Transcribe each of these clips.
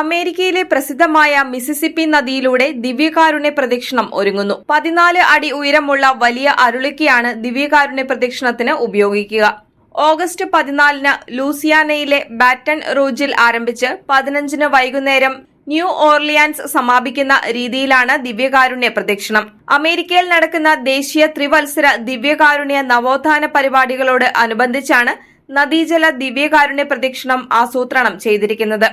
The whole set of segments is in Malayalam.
അമേരിക്കയിലെ പ്രസിദ്ധമായ മിസിസിപ്പി നദിയിലൂടെ ദിവ്യകാരുണ്യ പ്രദക്ഷിണം ഒരുങ്ങുന്നു. പതിനാല് അടി ഉയരമുള്ള വലിയ അരുളിക്കയാണ് ദിവ്യകാരുണ്യ പ്രദക്ഷിണത്തിന് ഉപയോഗിക്കുക. ഓഗസ്റ്റ് പതിനാലിന് ലൂസിയാനയിലെ ബാറ്റൺ റൂജിൽ ആരംഭിച്ച് പതിനഞ്ചിന് വൈകുന്നേരം ന്യൂ ഓർലിയാൻസ് സമാപിക്കുന്ന രീതിയിലാണ് ദിവ്യകാരുണ്യ പ്രദക്ഷിണം. അമേരിക്കയിൽ നടക്കുന്ന ദേശീയ ത്രിവത്സര ദിവ്യകാരുണ്യ നവോത്ഥാന പരിപാടികളോട് അനുബന്ധിച്ചാണ് നദീജല ദിവ്യകാരുണ്യ പ്രദക്ഷിണം ആസൂത്രണം ചെയ്തിരിക്കുന്നത്.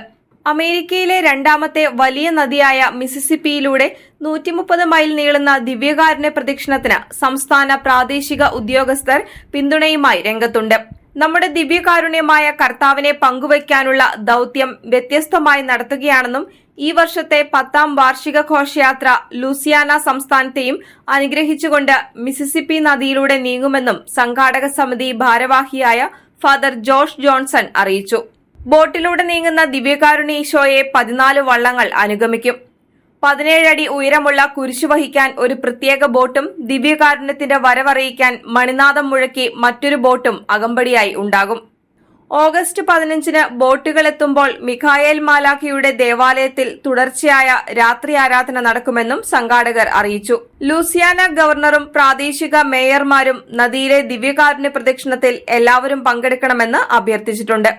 അമേരിക്കയിലെ രണ്ടാമത്തെ വലിയ നദിയായ മിസിസിപ്പിയിലൂടെ നൂറ്റി മുപ്പത് മൈൽ നീളുന്ന ദിവ്യകാരുണ്യ പ്രദക്ഷിണത്തിന് സംസ്ഥാന പ്രാദേശിക ഉദ്യോഗസ്ഥർ പിന്തുണയുമായി രംഗത്തുണ്ട്. നമ്മുടെ ദിവ്യകാരുണ്യമായ കർത്താവിനെ പങ്കുവയ്ക്കാനുള്ള ദൌത്യം വ്യത്യസ്തമായി നടത്തുകയാണെന്നും ഈ വർഷത്തെ പത്താം വാർഷിക ഘോഷയാത്ര ലൂസിയാന സംസ്ഥാനത്തെയും അനുഗ്രഹിച്ചുകൊണ്ട് മിസിസിപ്പി നദിയിലൂടെ നീങ്ങുമെന്നും സംഘാടക സമിതി ഭാരവാഹിയായ ഫാദർ ജോഷ് ജോൺസൺ അറിയിച്ചു. ബോട്ടിലൂടെ നീങ്ങുന്ന ദിവ്യകാരുണ്യ ഈശോയെ പതിനാല് വള്ളങ്ങൾ അനുഗമിക്കും. പതിനേഴടി ഉയരമുള്ള കുരിശു വഹിക്കാൻ ഒരു പ്രത്യേക ബോട്ടും ദിവ്യകാരുണ്യത്തിന്റെ വരവറിയിക്കാൻ മണിനാഥം മുഴക്കി മറ്റൊരു ബോട്ടും അകമ്പടിയായി ഉണ്ടാകും. ഓഗസ്റ്റ് പതിനഞ്ചിന് ബോട്ടുകൾ എത്തുമ്പോൾ മിഖായേൽ മാലാഖിയുടെ ദേവാലയത്തിൽ തുടർച്ചയായ രാത്രി ആരാധന നടക്കുമെന്നും സംഘാടകർ അറിയിച്ചു. ലൂസിയാന ഗവർണറും പ്രാദേശിക മേയർമാരും നദിയിലെ ദിവ്യകാരുണ്യ പ്രദക്ഷിണത്തിൽ എല്ലാവരും പങ്കെടുക്കണമെന്ന് അഭ്യർത്ഥിച്ചിട്ടുണ്ട്.